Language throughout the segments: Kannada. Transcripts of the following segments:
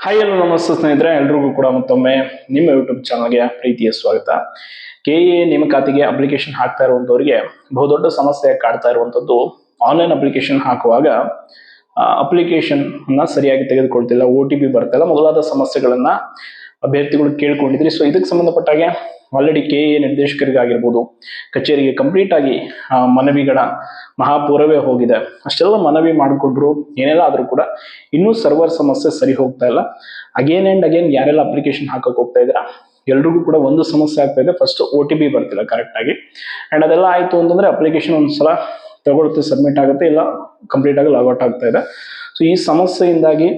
ಹಾಯ್ ಎಲ್ಲ ನಮಸ್ತೆ ಸ್ನೇಹಿತರೆ, ಎಲ್ರಿಗೂ ಕೂಡ ಮತ್ತೊಮ್ಮೆ ನಿಮ್ಮ ಯೂಟ್ಯೂಬ್ ಚಾನಲ್ಗೆ ಪ್ರೀತಿಯ ಸ್ವಾಗತ. ಕೆ ಎ ನೇಮಕಾತಿಗೆ ಅಪ್ಲಿಕೇಶನ್ ಹಾಕ್ತಾ ಇರುವಂತವರಿಗೆ ಬಹುದೊಡ್ಡ ಸಮಸ್ಯೆ ಕಾಡ್ತಾ ಇರುವಂತದ್ದು ಆನ್ಲೈನ್ ಅಪ್ಲಿಕೇಶನ್ ಹಾಕುವಾಗ ಅಪ್ಲಿಕೇಶನ್ ಅನ್ನ ಸರಿಯಾಗಿ ತೆಗೆದುಕೊಳ್ತಿಲ್ಲ ಒ ಟಿ ಪಿ ಬರ್ತಿಲ್ಲ, ಮೊದಲಾದ ಸಮಸ್ಯೆಗಳನ್ನ ಅಭ್ಯರ್ಥಿಗಳು ಕೇಳ್ಕೊಂಡಿದ್ರಿ. ಸೊ ಇದಕ್ಕೆ ಸಂಬಂಧಪಟ್ಟ ಹಾಗೆ ಆಲ್ರೆಡಿ ಕೆ ಎ ನಿರ್ದೇಶಕರಿಗಾಗಿರ್ಬೋದು, ಕಚೇರಿಗೆ ಕಂಪ್ಲೀಟ್ ಆಗಿ ಮನವಿಗಳ ಮಹಾಪೂರವೇ ಹೋಗಿದೆ. ಅಷ್ಟೆಲ್ಲ ಮನವಿ ಮಾಡಿಕೊಂಡ್ರು ಏನೆಲ್ಲ ಆದರೂ ಕೂಡ ಇನ್ನೂ ಸರ್ವರ್ ಸಮಸ್ಯೆ ಸರಿ ಹೋಗ್ತಾ ಇಲ್ಲ. ಅಗೇನ್ ಆ್ಯಂಡ್ ಅಗೇನ್ ಯಾರೆಲ್ಲ ಅಪ್ಲಿಕೇಶನ್ ಹಾಕಕ್ಕೆ ಹೋಗ್ತಾ ಇದ್ದೀರಾ, ಎಲ್ರಿಗೂ ಕೂಡ ಒಂದು ಸಮಸ್ಯೆ ಆಗ್ತಾ ಇದೆ. ಫಸ್ಟ್ ಒ ಟಿ ಪಿ ಬರ್ತಿಲ್ಲ ಕರೆಕ್ಟಾಗಿ ಆ್ಯಂಡ್ ಅದೆಲ್ಲ ಆಯಿತು ಅಂತಂದರೆ ಅಪ್ಲಿಕೇಶನ್ ಒಂದ್ಸಲ ತಗೊಳುತ್ತೆ ಸಬ್ಮಿಟ್ ಆಗುತ್ತೆ, ಇಲ್ಲ ಕಂಪ್ಲೀಟ್ ಆಗಿ ಲಾಗೌಟ್ ಆಗ್ತಾ ಇದೆ. ಸೊ ಈ ಸಮಸ್ಯೆಯಿಂದಾಗಿ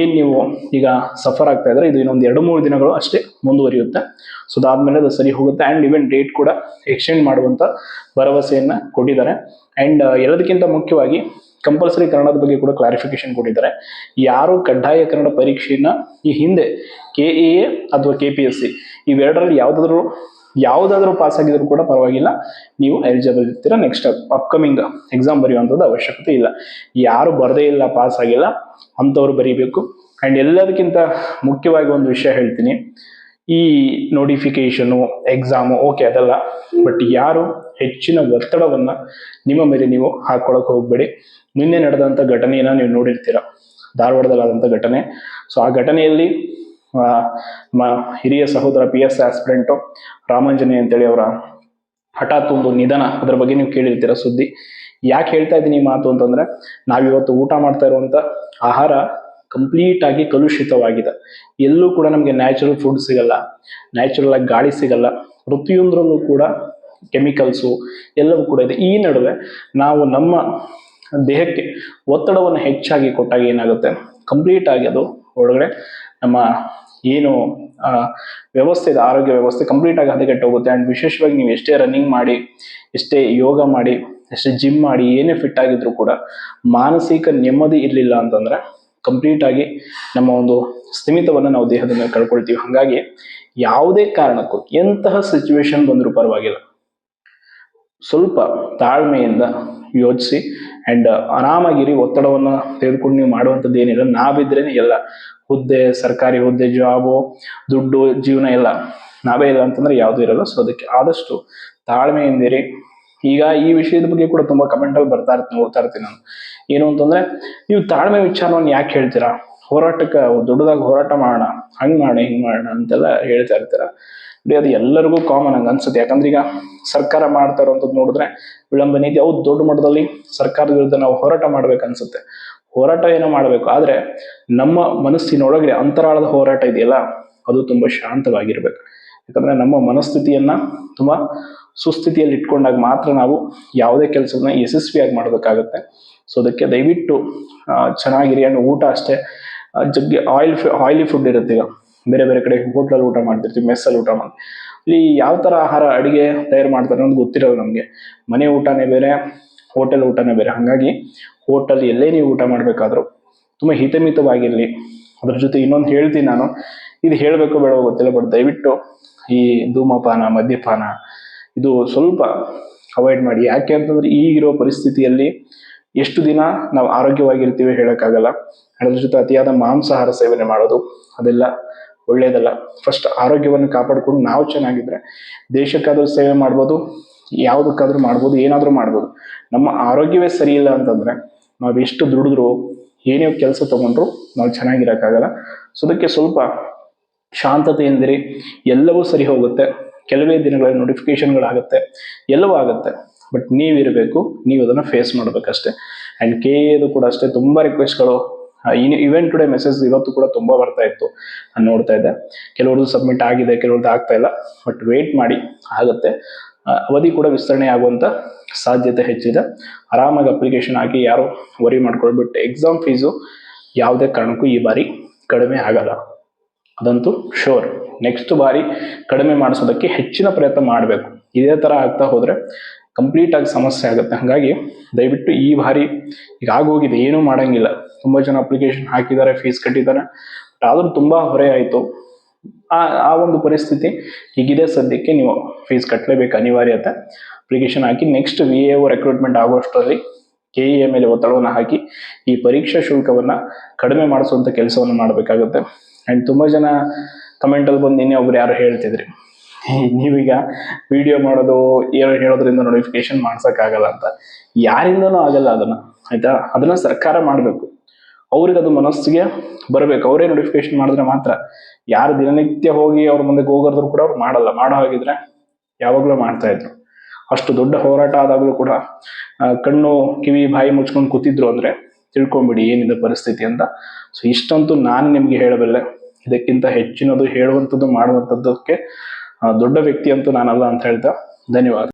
ಏನ್ ನೀವು ಈಗ ಸಫರ್ ಆಗ್ತಾ ಇದ್ರೆ ಇದು ಇನ್ನೊಂದು ಎರಡು, ಮೂರು ದಿನಗಳು ಅಷ್ಟೇ ಮುಂದುವರಿಯುತ್ತೆ. ಸೊ ಅದಾದ್ಮೇಲೆ ಅದು ಸರಿ ಹೋಗುತ್ತೆ. ಅಂಡ್ ಇವೆನ್ ಡೇಟ್ ಕೂಡ ಎಕ್ಸ್ಟೆಂಡ್ ಮಾಡುವಂತ ಭರವಸೆಯನ್ನು ಕೊಟ್ಟಿದ್ದಾರೆ. ಅಂಡ್ ಎಲ್ಲದಕ್ಕಿಂತ ಮುಖ್ಯವಾಗಿ ಕಂಪಲ್ಸರಿ ಕನ್ನಡದ ಬಗ್ಗೆ ಕೂಡ ಕ್ಲಾರಿಫಿಕೇಶನ್ ಕೊಟ್ಟಿದ್ದಾರೆ. ಯಾರು ಕಡ್ಡಾಯ ಕನ್ನಡ ಪರೀಕ್ಷೆಯನ್ನ ಈ ಹಿಂದೆ ಕೆ ಎ ಅಥವಾ ಕೆ ಪಿ ಎಸ್ ಸಿ ಇವೆರಡರಲ್ಲಿ ಯಾವುದಾದ್ರೂ ಯಾವುದಾದ್ರೂ ಪಾಸ್ ಆಗಿದ್ರು ಕೂಡ ಪರವಾಗಿಲ್ಲ. ನೀವು ಎಲಿಜಿಬಲ್ ಇರ್ತೀರಾ ನೆಕ್ಸ್ಟ್ ಅಪ್ಕಮಿಂಗ್ ಎಕ್ಸಾಮ್ ಬರೆಯುವಂಥದ್ದು ಅವಶ್ಯಕತೆ ಇಲ್ಲ. ಯಾರು ಬರದೇ ಇಲ್ಲ ಪಾಸ್ ಆಗಿಲ್ಲ, ಅಂಥವ್ರು ಬರೀಬೇಕು. ಆ್ಯಂಡ್ ಎಲ್ಲದಕ್ಕಿಂತ ಮುಖ್ಯವಾಗಿ ಒಂದು ವಿಷಯ ಹೇಳ್ತೀನಿ. ಈ ನೋಟಿಫಿಕೇಶನು ಎಕ್ಸಾಮು ಓಕೆ ಅದಲ್ಲ. ಬಟ್ ಯಾರು ಹೆಚ್ಚಿನ ಒತ್ತಡವನ್ನು ನಿಮ್ಮ ಮೇಲೆ ನೀವು ಹಾಕೊಳಕ್ ಹೋಗ್ಬೇಡಿ. ನಿನ್ನೆ ನಡೆದಂಥ ಘಟನೆಯನ್ನ ನೀವು ನೋಡಿರ್ತೀರ. ಧಾರವಾಡದಲ್ಲಾದಂಥ ಘಟನೆ. ಸೊ ಆ ಘಟನೆಯಲ್ಲಿ ಹಿರಿಯ ಸಹೋದರ ಪಿ ಎಸ್ ಆಸ್ಪಿರೆಂಟು ರಾಮಾಂಜನೇಯ ಅಂತೇಳಿ ಅವರ ಹಠಾತ್ ಒಂದು ನಿಧನ. ಅದ್ರ ಬಗ್ಗೆ ನೀವು ಕೇಳಿರ್ತೀರ ಸುದ್ದಿ. ಯಾಕೆ ಹೇಳ್ತಾ ಇದ್ದೀನಿ ಈ ಮಾತು ಅಂತಂದ್ರೆ, ನಾವಿವತ್ತು ಊಟ ಮಾಡ್ತಾ ಇರುವಂತ ಆಹಾರ ಕಂಪ್ಲೀಟ್ ಆಗಿ ಕಲುಷಿತವಾಗಿದೆ. ಎಲ್ಲೂ ಕೂಡ ನಮಗೆ ನ್ಯಾಚುರಲ್ ಫುಡ್ ಸಿಗಲ್ಲ ನ್ಯಾಚುರಲ್ ಆಗಿ ಗಾಳಿ ಸಿಗಲ್ಲ ಪ್ರತಿಯೊಂದರಲ್ಲೂ ಕೂಡ ಕೆಮಿಕಲ್ಸು ಎಲ್ಲವೂ ಕೂಡ ಇದೆ. ಈ ನಡುವೆ ನಾವು ನಮ್ಮ ದೇಹಕ್ಕೆ ಒತ್ತಡವನ್ನು ಹೆಚ್ಚಾಗಿ ಕೊಟ್ಟಾಗ ಏನಾಗುತ್ತೆ? ಕಂಪ್ಲೀಟ್ ಆಗಿ ಅದು ಒಳಗಡೆ ನಮ್ಮ ಏನು ವ್ಯವಸ್ಥೆ ಇದೆ, ಆರೋಗ್ಯ ವ್ಯವಸ್ಥೆ ಕಂಪ್ಲೀಟ್ ಆಗಿ ಹದಗೆಟ್ಟು ಹೋಗುತ್ತೆ. ಆ್ಯಂಡ್ ವಿಶೇಷವಾಗಿ ನೀವು ಎಷ್ಟೇ ರನ್ನಿಂಗ್ ಮಾಡಿ, ಎಷ್ಟೇ ಯೋಗ ಮಾಡಿ, ಎಷ್ಟೇ ಜಿಮ್ ಮಾಡಿ, ಏನೇ ಫಿಟ್ ಆಗಿದ್ರು ಕೂಡ ಮಾನಸಿಕ ನೆಮ್ಮದಿ ಇರಲಿಲ್ಲ ಅಂತಂದ್ರೆ ಕಂಪ್ಲೀಟ್ ಆಗಿ ನಮ್ಮ ಒಂದು ಸ್ಥಿಮಿತವನ್ನು ನಾವು ದೇಹದ ಮೇಲೆ ಕಳ್ಕೊಳ್ತೀವಿ. ಹಾಗಾಗಿ ಯಾವುದೇ ಕಾರಣಕ್ಕೂ, ಎಂತಹ ಸಿಚುವೇಶನ್ ಬಂದರೂ ಪರವಾಗಿಲ್ಲ. ಸ್ವಲ್ಪ ತಾಳ್ಮೆಯಿಂದ ಯೋಚಿಸಿ ಅಂಡ್ ಆರಾಮಾಗಿರಿ, ಒತ್ತಡವನ್ನ ತೆಗೆದುಕೊಂಡು ನೀವು ಮಾಡುವಂಥದ್ದು ಏನಿಲ್ಲ. ನಾವಿದ್ರೇನೆ ಎಲ್ಲ. ಹುದ್ದೆ, ಸರ್ಕಾರಿ ಹುದ್ದೆ, ಜಾಬು, ದುಡ್ಡು, ಜೀವನ ಎಲ್ಲ ನಾವೇ ಇಲ್ಲ ಅಂತಂದ್ರೆ ಯಾವುದೂ ಇರಲ್ಲ. ಸೊ ಅದಕ್ಕೆ ಆದಷ್ಟು ತಾಳ್ಮೆಯಿಂದಿರಿ. ಈಗ ಈ ವಿಷಯದ ಬಗ್ಗೆ ಕೂಡ ತುಂಬಾ ಕಮೆಂಟ್ ಅಲ್ಲಿ ಬರ್ತಾ ಇರ್ತೀನಿ ನೋಡ್ತಾ ಇರ್ತೀನಿ ನಾನು. ಏನು ಅಂತಂದ್ರೆ, ನೀವು ತಾಳ್ಮೆ ವಿಚಾರವನ್ನು ಯಾಕೆ ಹೇಳ್ತೀರಾ? ಹೋರಾಟಕ್ಕೆ, ದೊಡ್ಡದಾಗಿ ಹೋರಾಟ ಮಾಡೋಣ. ಹಂಗ್ ಮಾಡೋಣ ಹಿಂಗ್ ಮಾಡೋಣ ಅಂತೆಲ್ಲ ಹೇಳ್ತಾ ಇರ್ತೀರ? ಅದು ಎಲ್ಲರಿಗೂ ಕಾಮನ್ ಹಂಗ ಅನ್ಸುತ್ತೆ. ಯಾಕಂದ್ರೆ ಈಗ ಸರ್ಕಾರ ಮಾಡ್ತಾ ಇರೋಂಥದ್ದು ನೋಡಿದ್ರೆ ವಿಳಂಬ ನೀತಿ ಅವು ದೊಡ್ಡ ಮಟ್ಟದಲ್ಲಿ ಸರ್ಕಾರದ ವಿರುದ್ಧ ನಾವು ಹೋರಾಟ ಮಾಡ್ಬೇಕು ಅನ್ಸುತ್ತೆ. ಹೋರಾಟ ಏನೋ ಮಾಡಬೇಕು, ಆದ್ರೆ ನಮ್ಮ ಮನಸ್ಸಿನೊಳಗೆ ಅಂತರಾಳದ ಹೋರಾಟ ಇದೆಯಲ್ಲ, ಅದು ತುಂಬಾ ಶಾಂತವಾಗಿರ್ಬೇಕು. ಯಾಕಂದ್ರೆ ನಮ್ಮ ಮನಸ್ಥಿತಿಯನ್ನ ತುಂಬಾ ಸುಸ್ಥಿತಿಯಲ್ಲಿ ಇಟ್ಕೊಂಡಾಗ ಮಾತ್ರ ನಾವು ಯಾವುದೇ ಕೆಲಸವನ್ನ ಯಶಸ್ವಿಯಾಗಿ ಮಾಡಬೇಕಾಗತ್ತೆ. ಸೊ ಅದಕ್ಕೆ ದಯವಿಟ್ಟು ಚೆನ್ನಾಗಿರಿ ಅಂಡ್ ಊಟ ಅಷ್ಟೇ. ಜಗ್ಗಿ ಆಯಿಲ್ ಆಯಿಲಿ ಫುಡ್ ಇರುತ್ತೆ ಈಗ. ಬೇರೆ ಬೇರೆ ಕಡೆ ಹೋಟ್ಲಲ್ಲಿ ಊಟ ಮಾಡ್ತಿರ್ತೀವಿ ಮೆಸ್ಸಲ್ಲಿ ಊಟ ಮಾಡಿ ಇಲ್ಲಿ ಯಾವ ತರ ಆಹಾರ ಅಡಿಗೆ ತಯಾರು ಮಾಡ್ತಾರೆ ಅನ್ನೋದು ಗೊತ್ತಿರಲ್ಲ ನಮಗೆ. ಮನೆ ಊಟನೇ ಬೇರೆ, ಹೋಟೆಲ್ ಊಟನೇ ಬೇರೆ. ಹಾಗಾಗಿ ಹೋಟೆಲ್ ಎಲ್ಲೇ ನೀವು ಊಟ ಮಾಡಬೇಕಾದ್ರೂ ತುಂಬ ಹಿತಮಿತವಾಗಿರಲಿ ಅದ್ರ ಜೊತೆ ಇನ್ನೊಂದು ಹೇಳ್ತೀನಿ ನಾನು. ಇದು ಹೇಳಬೇಕು ಬೇಡ ಗೊತ್ತಿಲ್ಲ ಬಟ್ ದಯವಿಟ್ಟು ಈ ಧೂಮಪಾನ, ಮದ್ಯಪಾನ ಇದು ಸ್ವಲ್ಪ ಅವಾಯ್ಡ್ ಮಾಡಿ. ಯಾಕೆ ಅಂತಂದ್ರೆ ಈಗಿರೋ ಪರಿಸ್ಥಿತಿಯಲ್ಲಿ ಎಷ್ಟು ದಿನ ನಾವು ಆರೋಗ್ಯವಾಗಿರ್ತೀವಿ ಹೇಳಕ್ಕಾಗಲ್ಲ. ಅದ್ರ ಜೊತೆ ಅತಿಯಾದ ಮಾಂಸಾಹಾರ ಸೇವನೆ ಮಾಡೋದು, ಅದೆಲ್ಲ ಒಳ್ಳೇದಲ್ಲ. ಫಸ್ಟ್ ಆರೋಗ್ಯವನ್ನು ಕಾಪಾಡಿಕೊಂಡು ನಾವು ಚೆನ್ನಾಗಿದ್ರೆ ದೇಶಕ್ಕಾದ್ರೂ ಸೇವೆ ಮಾಡ್ಬೋದು, ಯಾವುದಕ್ಕಾದ್ರೂ ಮಾಡ್ಬೋದು, ಏನಾದರೂ ಮಾಡ್ಬೋದು. ನಮ್ಮ ಆರೋಗ್ಯವೇ ಸರಿ ಇಲ್ಲ ಅಂತಂದ್ರೆ ನಾವು ಎಷ್ಟು ದುಡಿದ್ರು ಏನೇ ಕೆಲಸ ತಗೊಂಡ್ರು ನಾವು ಚೆನ್ನಾಗಿರೋಕ್ಕಾಗಲ್ಲ. ಸೊ ಅದಕ್ಕೆ ಸ್ವಲ್ಪ ಶಾಂತತೆಯಿಂದಿರಿ ಎಲ್ಲವೂ ಸರಿ ಹೋಗುತ್ತೆ. ಕೆಲವೇ ದಿನಗಳಲ್ಲಿ ನೋಟಿಫಿಕೇಶನ್ಗಳಾಗುತ್ತೆ ಎಲ್ಲವೂ ಆಗುತ್ತೆ. ಬಟ್ ನೀವಿರಬೇಕು, ನೀವು ಅದನ್ನು ಫೇಸ್ ಮಾಡಬೇಕಷ್ಟೆ. ಆ್ಯಂಡ್ ಕೆ ಎದು ಕೂಡ ಅಷ್ಟೇ, ತುಂಬ ರಿಕ್ವೆಸ್ಟ್ಗಳು ಇವೆಂಟ್ ಟುಡೇ ಮೆಸೇಜ್ ಇವತ್ತು ಕೂಡ ತುಂಬಾ ಬರ್ತಾ ಇತ್ತು. ನಾನು ನೋಡ್ತಾ ಇದ್ದೆ. ಕೆಲವ್ರದ್ದು ಸಬ್ಮಿಟ್ ಆಗಿದೆ, ಕೆಲವ್ರದ್ದು ಆಗ್ತಾ ಇಲ್ಲ ಬಟ್ ವೇಟ್ ಮಾಡಿ ಆಗುತ್ತೆ. ಅವಧಿ ಕೂಡ ವಿಸ್ತರಣೆ ಆಗುವಂಥ ಸಾಧ್ಯತೆ ಹೆಚ್ಚಿದೆ. ಆರಾಮಾಗಿ ಅಪ್ಲಿಕೇಶನ್ ಹಾಕಿ ಯಾರು ವರಿ ಮಾಡ್ಕೊಳ್ಬಿಟ್ಟು ಎಕ್ಸಾಮ್ ಫೀಸು ಯಾವುದೇ ಕಾರಣಕ್ಕೂ ಈ ಬಾರಿ ಕಡಿಮೆ ಆಗಲ್ಲ. ಅದಂತೂ ಶೋರ್ ನೆಕ್ಸ್ಟ್ ಬಾರಿ ಕಡಿಮೆ ಮಾಡಿಸೋದಕ್ಕೆ ಹೆಚ್ಚಿನ ಪ್ರಯತ್ನ ಮಾಡಬೇಕು. ಇದೇ ಥರ ಆಗ್ತಾ ಹೋದರೆ ಕಂಪ್ಲೀಟ್ ಆಗಿ ಸಮಸ್ಯೆ ಆಗುತ್ತೆ. ಹಾಗಾಗಿ ದಯವಿಟ್ಟು ಈ ಬಾರಿ ಈಗ ಆಗೋಗಿದೆ ಏನೂ ಮಾಡಂಗಿಲ್ಲ. ತುಂಬ ಜನ ಅಪ್ಲಿಕೇಶನ್ ಹಾಕಿದ್ದಾರೆ ಫೀಸ್ ಕಟ್ಟಿದ್ದಾರೆ. ಬಟ್ ಆದರೂ ತುಂಬ ಹೊರೆ ಆಯಿತು. ಆ ಆ ಒಂದು ಪರಿಸ್ಥಿತಿ ಈಗಿದೆ ಸದ್ಯಕ್ಕೆ. ನೀವು ಫೀಸ್ ಕಟ್ಟಲೇಬೇಕು ಅನಿವಾರ್ಯತೆ. ಅಪ್ಲಿಕೇಶನ್ ಹಾಕಿ ನೆಕ್ಸ್ಟ್ ವಿ ಎ ರೆಕ್ರೂಟ್ಮೆಂಟ್ ಆಗುವಷ್ಟರಲ್ಲಿ ಕೆ ಇ ಮೇಲೆ ಒತ್ತಡವನ್ನು ಹಾಕಿ ಈ ಪರೀಕ್ಷಾ ಶುಲ್ಕವನ್ನು ಕಡಿಮೆ ಮಾಡಿಸುವಂಥ ಕೆಲಸವನ್ನು ಮಾಡಬೇಕಾಗುತ್ತೆ. ಆ್ಯಂಡ್ ತುಂಬ ಜನ ಕಮೆಂಟಲ್ಲಿ ಬಂದು ನಿನ್ನೆ ಒಬ್ರು ಯಾರು ಹೇಳ್ತಿದ್ರಿ. "ಹೇ, ನೀವೀಗ ವಿಡಿಯೋ ಮಾಡೋದು ಹೇಳೋದ್ರಿಂದ ನೋಟಿಫಿಕೇಶನ್ ಮಾಡ್ಸೋಕ್ಕಾಗಲ್ಲ ಅಂತ. ಯಾರಿಂದನೂ ಆಗಲ್ಲ ಅದನ್ನ, ಆಯಿತಾ? ಅದನ್ನ ಸರ್ಕಾರ ಮಾಡಬೇಕು. ಅವ್ರಿಗೆ ಅದು ಮನಸ್ಸಿಗೆ ಬರಬೇಕು. ಅವರೇ ನೋಟಿಫಿಕೇಶನ್ ಮಾಡಿದ್ರೆ ಮಾತ್ರ. ಯಾರು ದಿನನಿತ್ಯ ಹೋಗಿ ಅವ್ರ ಮುಂದೆ ಹೋಗೋದ್ರು ಕೂಡ ಅವ್ರು ಮಾಡಲ್ಲ. ಮಾಡೋ ಹಾಗಿದ್ರೆ ಯಾವಾಗಲೂ ಮಾಡ್ತಾ ಇದ್ರು. ಅಷ್ಟು ದೊಡ್ಡ ಹೋರಾಟ ಆದಾಗಲೂ ಕೂಡ ಕಣ್ಣು, ಕಿವಿ, ಬಾಯಿ ಮುಚ್ಕೊಂಡು ಕೂತಿದ್ರು ಅಂದ್ರೆ ತಿಳ್ಕೊಂಬಿಡಿ ಏನಿದೆ ಪರಿಸ್ಥಿತಿ ಅಂತ. ಸೊ ಇಷ್ಟಂತೂ ನಾನು ನಿಮಗೆ ಹೇಳಬಲ್ಲೆ. ಇದಕ್ಕಿಂತ ಹೆಚ್ಚಿನದು ಹೇಳುವಂಥದ್ದು ಮಾಡುವಂಥದ್ದಕ್ಕೆ ದೊಡ್ಡ ವ್ಯಕ್ತಿ ಅಂತೂ ನಾನಲ್ಲ ಅಂತ ಹೇಳ್ತಾ ಧನ್ಯವಾದ.